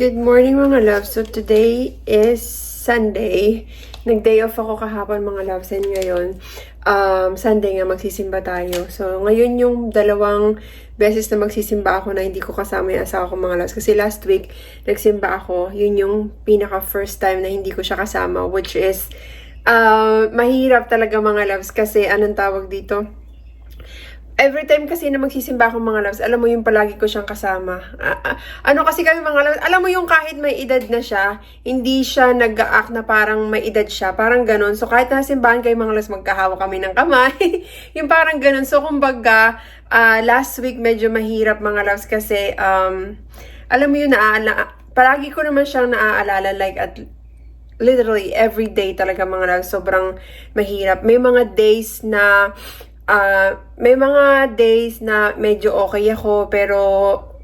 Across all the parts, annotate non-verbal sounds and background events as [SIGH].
Good morning mga loves. So today is Sunday. Nag-day off ako kahapon mga loves and ngayon um, Sunday nga magsisimba tayo. So ngayon yung dalawang beses na magsisimba ako na hindi ko kasama yung asawa ko mga loves. Kasi last week nagsimba ako. Yun yung pinaka first time na hindi ko siya kasama which is uh, mahirap talaga mga loves kasi anong tawag dito? Every time kasi na magsisimba ako mga loves, alam mo yung palagi ko siyang kasama. Ah, ano kasi kami mga loves, alam mo yung kahit may edad na siya, hindi siya nag-act na parang may edad siya. Parang ganun. So kahit nasa simbahan kayo mga loves, magkahawa kami ng kamay. [LAUGHS] yung parang ganun. So kumbaga, ah, last week medyo mahirap mga loves kasi, um, alam mo yun, naaala, palagi ko naman siyang naaalala like at literally every day talaga mga loves, sobrang mahirap. May mga days na ah, may mga days na medyo okay ako, pero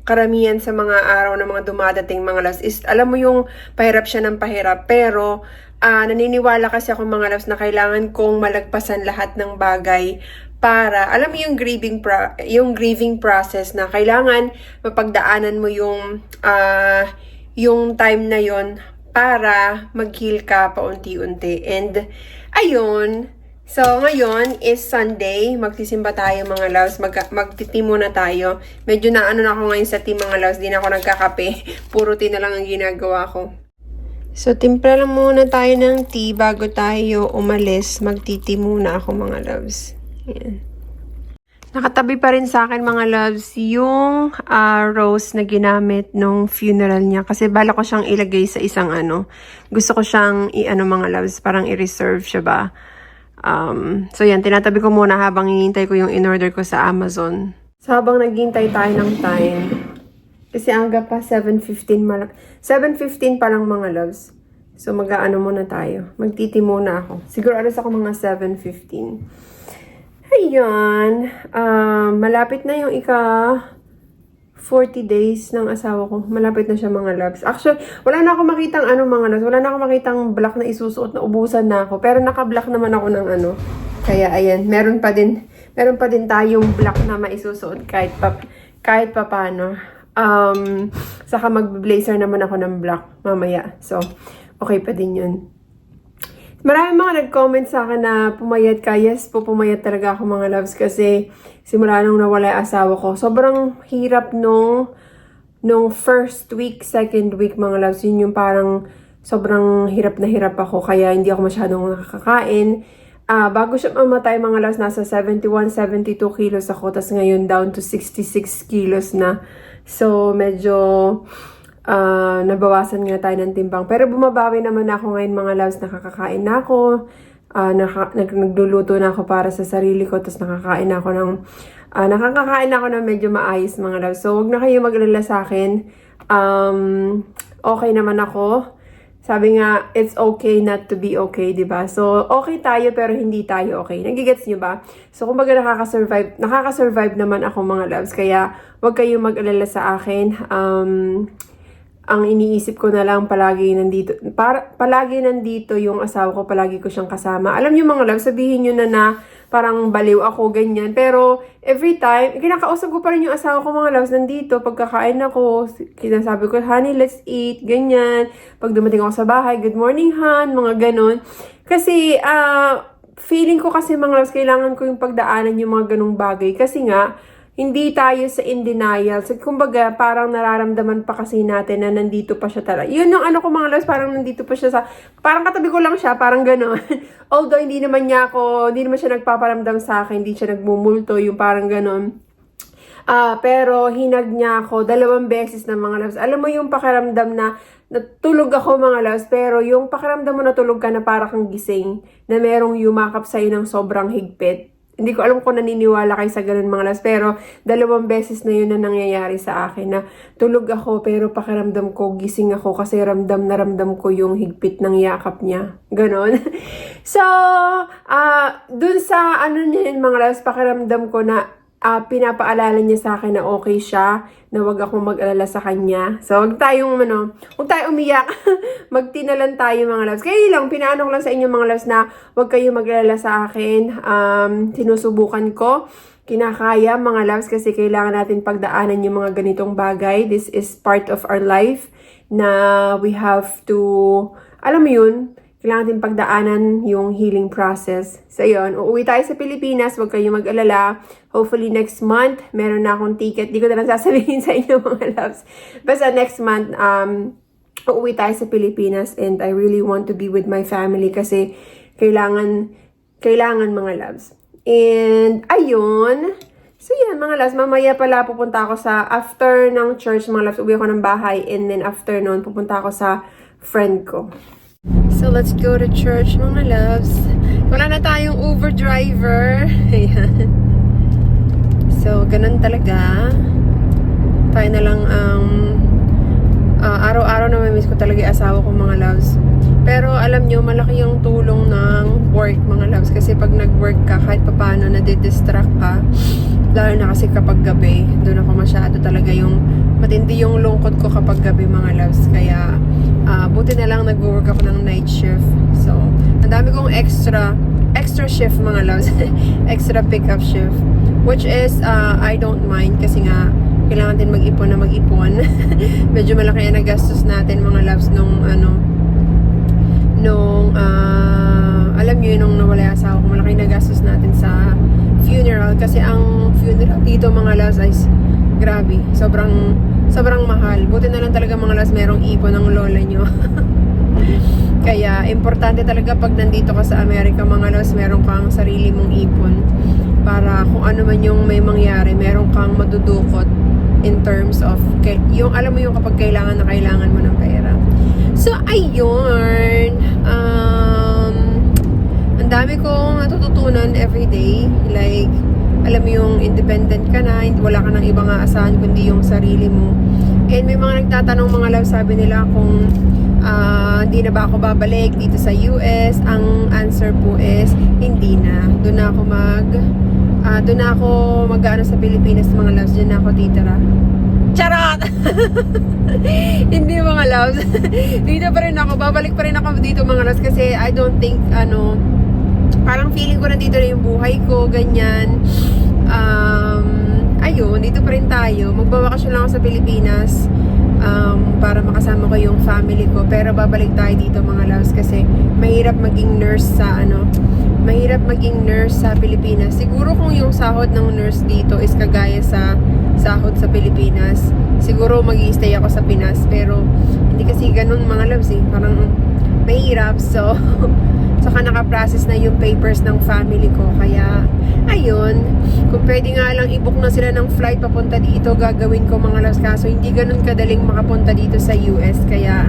karamihan sa mga araw na mga dumadating mga loves is, alam mo yung pahirap siya ng pahirap, pero ah, naniniwala kasi ako mga loves na kailangan kong malagpasan lahat ng bagay para alam mo yung grieving pro- yung grieving process na kailangan mapagdaanan mo yung ah, yung time na yon para mag-heal ka paunti-unti. And ayun, So, ngayon is Sunday. Magsisimba tayo mga loves. Mag magtiti muna tayo. Medyo na ano na ako ngayon sa team mga loves. Di na ako nagkakape. [LAUGHS] Puro tea na lang ang ginagawa ko. So, timpla lang muna tayo ng tea bago tayo umalis. Magtiti muna ako mga loves. Yan. Nakatabi pa rin sa akin mga loves yung ah, rose na ginamit nung funeral niya. Kasi bala ko siyang ilagay sa isang ano. Gusto ko siyang i-ano mga loves. Parang i-reserve siya ba. Um, so yan, tinatabi ko muna habang hinihintay ko yung in-order ko sa Amazon. So habang naghihintay tayo ng time, kasi aga pa 7.15 malak 7.15 pa lang mga loves. So mag-aano muna tayo. Magtiti muna ako. Siguro alas ako mga 7.15. Ayan. Um, malapit na yung ika 40 days ng asawa ko. Malapit na siya mga loves. Actually, wala na ako makitang ano mga loves. Wala na ako makitang black na isusuot na ubusan na ako. Pero naka-black naman ako ng ano. Kaya ayan, meron pa din meron pa din tayong black na maisusuot kahit pa kahit pa paano. Um, saka mag-blazer naman ako ng black mamaya. So, okay pa din yun. Marami mga nag-comment sa akin na pumayat ka. Yes po, pumayat talaga ako mga loves kasi simula nung nawala asawa ko. Sobrang hirap nung, nung first week, second week mga loves. Yun yung parang sobrang hirap na hirap ako kaya hindi ako masyadong nakakakain. Ah, bago siya mamatay mga loves, nasa 71, 72 kilos ako. Tapos ngayon down to 66 kilos na. So, medyo ah, nabawasan nga tayo ng timbang. Pero bumabawi naman ako ngayon mga loves, nakakakain na ako. Ah, naka, nag, nagluluto na ako para sa sarili ko, tapos nakakain na ako ng, ah, nakakakain na ako ng medyo maayos mga loves. So, wag na kayo maglala sa akin. Um, okay naman ako. Sabi nga, it's okay not to be okay, di ba? So, okay tayo pero hindi tayo okay. Nagigets nyo ba? So, kumbaga nakaka-survive, nakaka-survive naman ako mga loves. Kaya, wag kayong mag-alala sa akin. Um, ang iniisip ko na lang palagi nandito, para, palagi nandito yung asawa ko, palagi ko siyang kasama. Alam niyo mga love, sabihin niyo na na parang baliw ako, ganyan. Pero every time, kinakausap ko pa rin yung asawa ko mga loves, nandito, pagkakain ako, kinasabi ko, honey, let's eat, ganyan. Pag dumating ako sa bahay, good morning, Han, mga ganon. Kasi, ah, feeling ko kasi mga loves, kailangan ko yung pagdaanan yung mga ganong bagay. Kasi nga, hindi tayo sa in denial. So, kumbaga, parang nararamdaman pa kasi natin na nandito pa siya talaga. Yun yung ano ko mga loves, parang nandito pa siya sa, parang katabi ko lang siya, parang gano'n. [LAUGHS] Although, hindi naman niya ako, hindi naman siya nagpaparamdam sa akin, hindi siya nagmumulto, yung parang gano'n. Ah, pero hinag niya ako dalawang beses na mga loves. Alam mo yung pakiramdam na natulog ako mga loves, pero yung pakiramdam mo natulog ka na para kang gising, na merong yumakap sa'yo ng sobrang higpit. Hindi ko alam kung naniniwala kayo sa ganun mga loves, pero dalawang beses na yun na nangyayari sa akin na tulog ako pero pakiramdam ko gising ako kasi ramdam na ramdam ko yung higpit ng yakap niya. Ganon. [LAUGHS] so, ah dun sa ano niya yun mga loves, pakiramdam ko na ah pinapaalala niya sa akin na okay siya, na wag akong mag-alala sa kanya. So, wag tayong, ano, wag tayong umiyak. [LAUGHS] Magtinalan tayo mga loves. Kaya lang, pinaano ko lang sa inyo mga loves na wag kayo mag-alala sa akin. Um, sinusubukan ko kinakaya mga loves kasi kailangan natin pagdaanan yung mga ganitong bagay. This is part of our life na we have to, alam mo yun, kailangan natin pagdaanan yung healing process. So yun, uuwi tayo sa Pilipinas, huwag kayong mag-alala. Hopefully next month, meron na akong ticket. Di ko na lang [LAUGHS] sasabihin sa inyo mga loves. Basta next month, um, uuwi tayo sa Pilipinas and I really want to be with my family kasi kailangan, kailangan mga loves. And, ayun. So, yan, mga loves. Mamaya pala pupunta ako sa, after ng church, mga loves, uwi ako ng bahay. And then, after noon, pupunta ako sa friend ko. So, let's go to church, mga loves. Wala na tayong Uber driver. [LAUGHS] So, ganun talaga. Tayo na lang ang ah, araw-araw na miss ko talaga yung asawa ko, mga loves. Pero alam nyo, malaki yung tulong ng work, mga loves. Kasi pag nag-work ka, kahit papano, nadidistract ka. Lalo na kasi kapag gabi, doon ako masyado talaga yung matindi yung lungkot ko kapag gabi, mga loves. Kaya, ah, buti na lang nag-work ako ng night shift. So, ang dami kong extra, extra shift, mga loves. [LAUGHS] extra pick-up shift. Which is, ah, I don't mind kasi nga, kailangan din mag-ipon na mag-ipon. [LAUGHS] Medyo malaki ang nagastos natin, mga loves, nung ano, nung, ah, alam niyo yun, nung nawala yung asawa ko, malaki nagastos natin sa funeral. Kasi ang funeral dito, mga loves, ay s- grabe. Sobrang, sobrang mahal. Buti na lang talaga, mga loves, merong ipon ng lola nyo. [LAUGHS] Kaya, importante talaga pag nandito ka sa Amerika, mga loves, meron kang sarili mong ipon. Para kung ano man yung may mangyari, meron kang madudukot in terms of, yung alam mo yung kapag kailangan na kailangan mo ng pera. So, ayun. Um, ang dami kong natututunan everyday. Like, alam mo yung independent ka na, hindi- wala ka ng ibang aasahan kundi yung sarili mo. And may mga nagtatanong mga love, sabi nila kung ah, hindi na ba ako babalik dito sa US. Ang answer po is, hindi na. Doon na ako mag, ah, doon na ako mag sa Pilipinas mga loves. Doon na ako titira. Charot! [LAUGHS] Hindi mga loves. [LAUGHS] dito pa rin ako. Babalik pa rin ako dito mga loves kasi I don't think ano parang feeling ko na dito na yung buhay ko, ganyan. Um, ayun, dito pa rin tayo. Magbabakasyon lang ako sa Pilipinas um, para makasama ko yung family ko. Pero babalik tayo dito mga loves kasi mahirap maging nurse sa ano, mahirap maging nurse sa Pilipinas. Siguro kung yung sahod ng nurse dito is kagaya sa sahod sa Pilipinas, siguro mag stay ako sa Pinas. Pero hindi kasi ganun mga loves eh. Parang mahirap. So, [LAUGHS] saka naka-process na yung papers ng family ko. Kaya, ayun, kung pwede nga lang i-book na sila ng flight papunta dito, gagawin ko mga loves. Kaso, hindi ganun kadaling makapunta dito sa US. Kaya,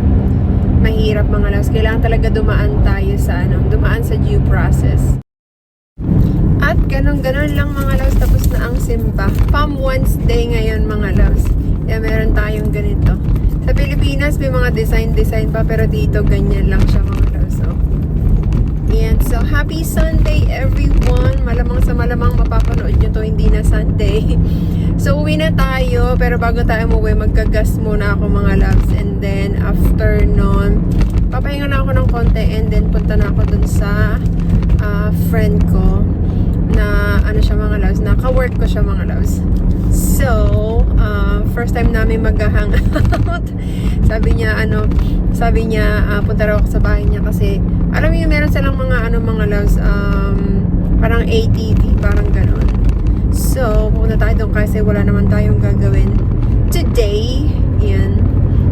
mahirap mga loves. Kailangan talaga dumaan tayo sa, ano, dumaan sa due process. At ganun-ganun lang mga loves, tapos na ang simba. Palm Wednesday ngayon mga loves. Kaya meron tayong ganito. Sa Pilipinas may mga design-design pa, pero dito ganyan lang siya mga loves. So, yan. So, happy Sunday everyone. Malamang sa malamang mapapanood nyo to, hindi na Sunday. [LAUGHS] So, uwi na tayo. Pero bago tayo umuwi, magkagas muna ako mga loves. And then, after nun, papahinga na ako ng konti. And then, punta na ako dun sa ah, friend ko na ano siya mga loves, na ka-work ko siya mga loves. So, uh, first time namin mag-hang out. [LAUGHS] sabi niya, ano, sabi niya, ah, punta raw ako sa bahay niya kasi, alam mo yung meron silang mga, ano, mga loves, um, parang ATV, parang ganon. So, pupunta tayo doon kasi wala naman tayong gagawin. Today, yan.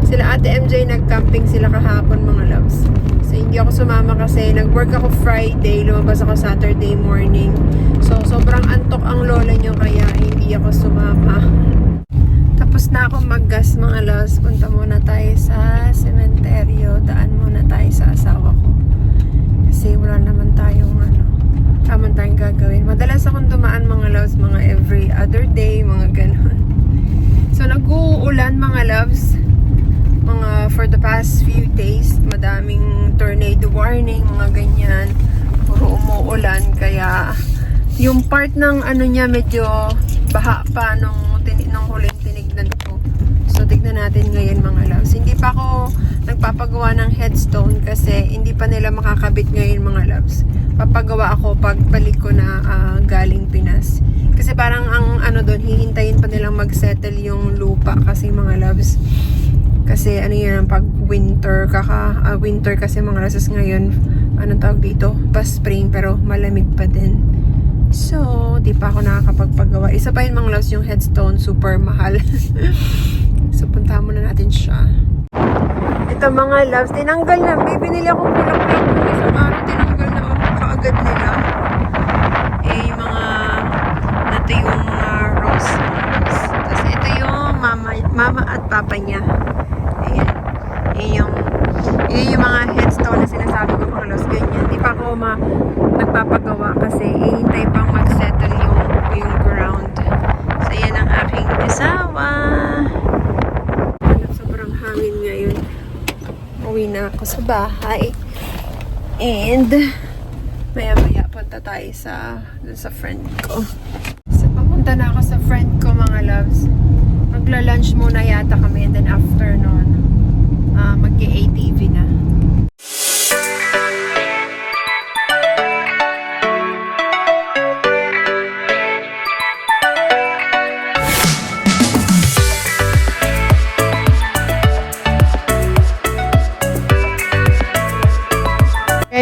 Sila Ate MJ nag-camping sila kahapon mga loves. So, hindi ako sumama kasi nag-work ako Friday, lumabas ako Saturday morning. So, sobrang antok ang lola nyo kaya hindi ako sumama. Tapos na ako mag-gas mga loves. Punta muna tayo sa sementeryo. Daan muna tayo sa asawa ko. Kasi wala naman tayong ano, tama tayong gagawin. Madalas akong dumaan mga loves, mga every other day, mga ganun. So, nag-uulan mga loves mga for the past few days, madaming tornado warning, mga ganyan. Puro umuulan, kaya yung part ng ano niya medyo baha pa nung, nung ko. So, tignan natin ngayon mga loves. Hindi pa ako nagpapagawa ng headstone kasi hindi pa nila makakabit ngayon mga loves. Papagawa ako pag balik ko na ah, galing Pinas. Kasi parang ang ano doon, hihintayin pa nilang mag-settle yung lupa kasi mga loves. Kasi ano yun, pag winter, kaka, ah, winter kasi mga loves ngayon, anong tawag dito? Pa spring pero malamig pa din. So, di pa ako nakakapagpagawa. Isa pa yun mga loves, yung headstone, super mahal. [LAUGHS] so, puntahan muna natin siya. Ito mga loves, tinanggal na. May binili akong bulaklak ng isang araw, tinanggal na ako kaagad nila. Eh, yung mga, ito yung mga rose. Tapos ito yung mama, mama at papa niya. Ayan. Ayan yung, yun yung mga headstone na sinasabi ko mga loves. Ganyan. Di pa ako ma, nagpapagawa kasi ihintay pang mag-settle yung, yung ground. So, yan ang aking asawa. Sobrang hangin ngayon. Uwi na ako sa bahay. And, maya-maya punta tayo sa, sa friend ko. So, papunta na ako sa friend ko, mga loves. Magla-lunch muna yata kami and then after nun,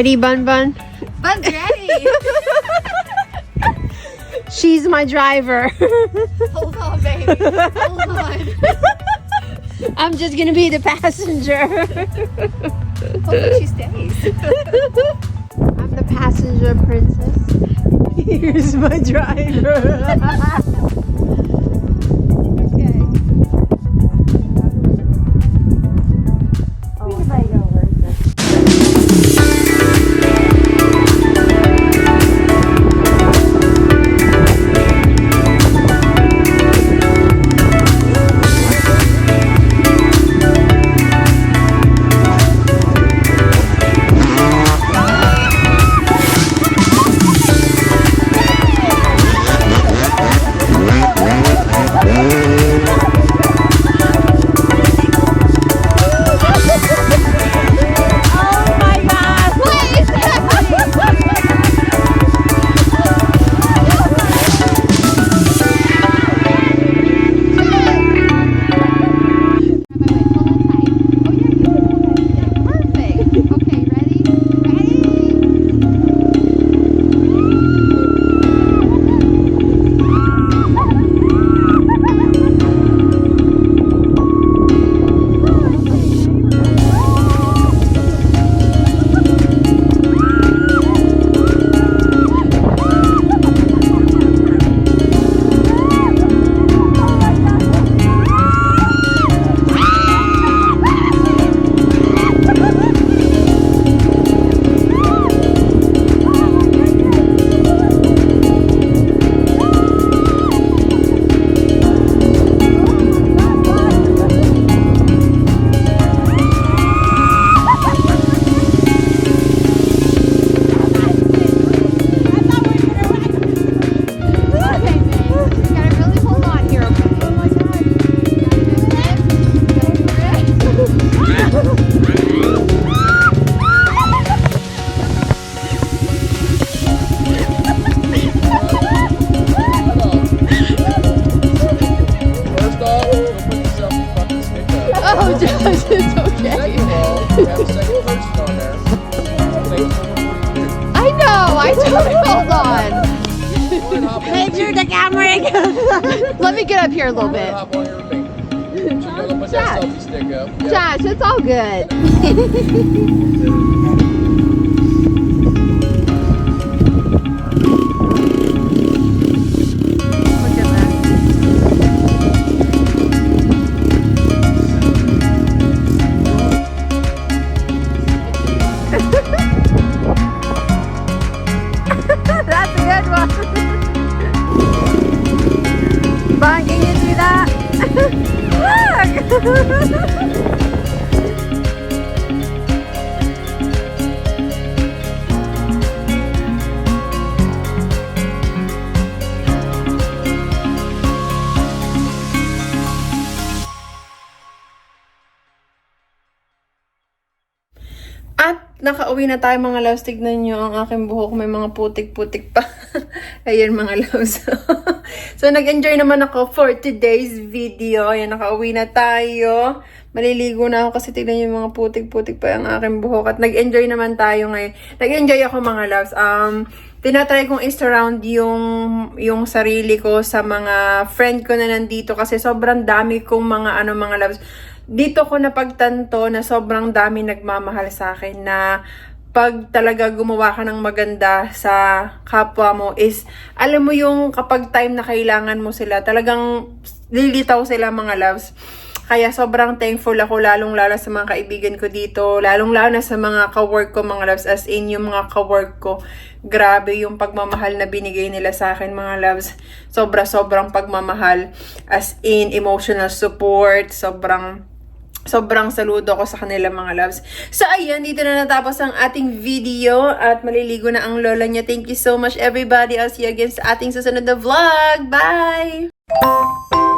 Ready, Bun Bun? Bun's ready. [LAUGHS] She's my driver. Hold on, baby. Hold on. I'm just gonna be the passenger. Hopefully she stays. I'm the passenger princess. [LAUGHS] Here's my driver. [LAUGHS] Oh, Josh, it's okay. I know, I totally hold on. Picture the camera. Let me get up here a little bit. Josh, it's all good. [LAUGHS] nakauwi na tayo mga loves. Tignan nyo ang aking buhok. May mga putik-putik pa. [LAUGHS] Ayan mga loves. [LAUGHS] so nag-enjoy naman ako for today's video. Ayan, nakauwi na tayo. Maliligo na ako kasi tignan nyo mga putik-putik pa ang aking buhok. At nag-enjoy naman tayo ngayon. Nag-enjoy ako mga loves. Um, tinatry kong i-surround yung, yung sarili ko sa mga friend ko na nandito kasi sobrang dami kong mga ano mga loves dito ko napagtanto na sobrang dami nagmamahal sa akin na pag talaga gumawa ka ng maganda sa kapwa mo is, alam mo yung kapag time na kailangan mo sila, talagang lilitaw sila mga loves. Kaya sobrang thankful ako lalong-lalo sa mga kaibigan ko dito, lalong-lalo na sa mga ka-work ko mga loves, as in yung mga ka-work ko. Grabe yung pagmamahal na binigay nila sa akin mga loves. Sobra-sobrang pagmamahal, as in emotional support, sobrang Sobrang saludo ko sa kanila mga loves. So ayan, dito na natapos ang ating video at maliligo na ang lola niya. Thank you so much everybody. I'll see you again sa ating susunod na vlog. Bye!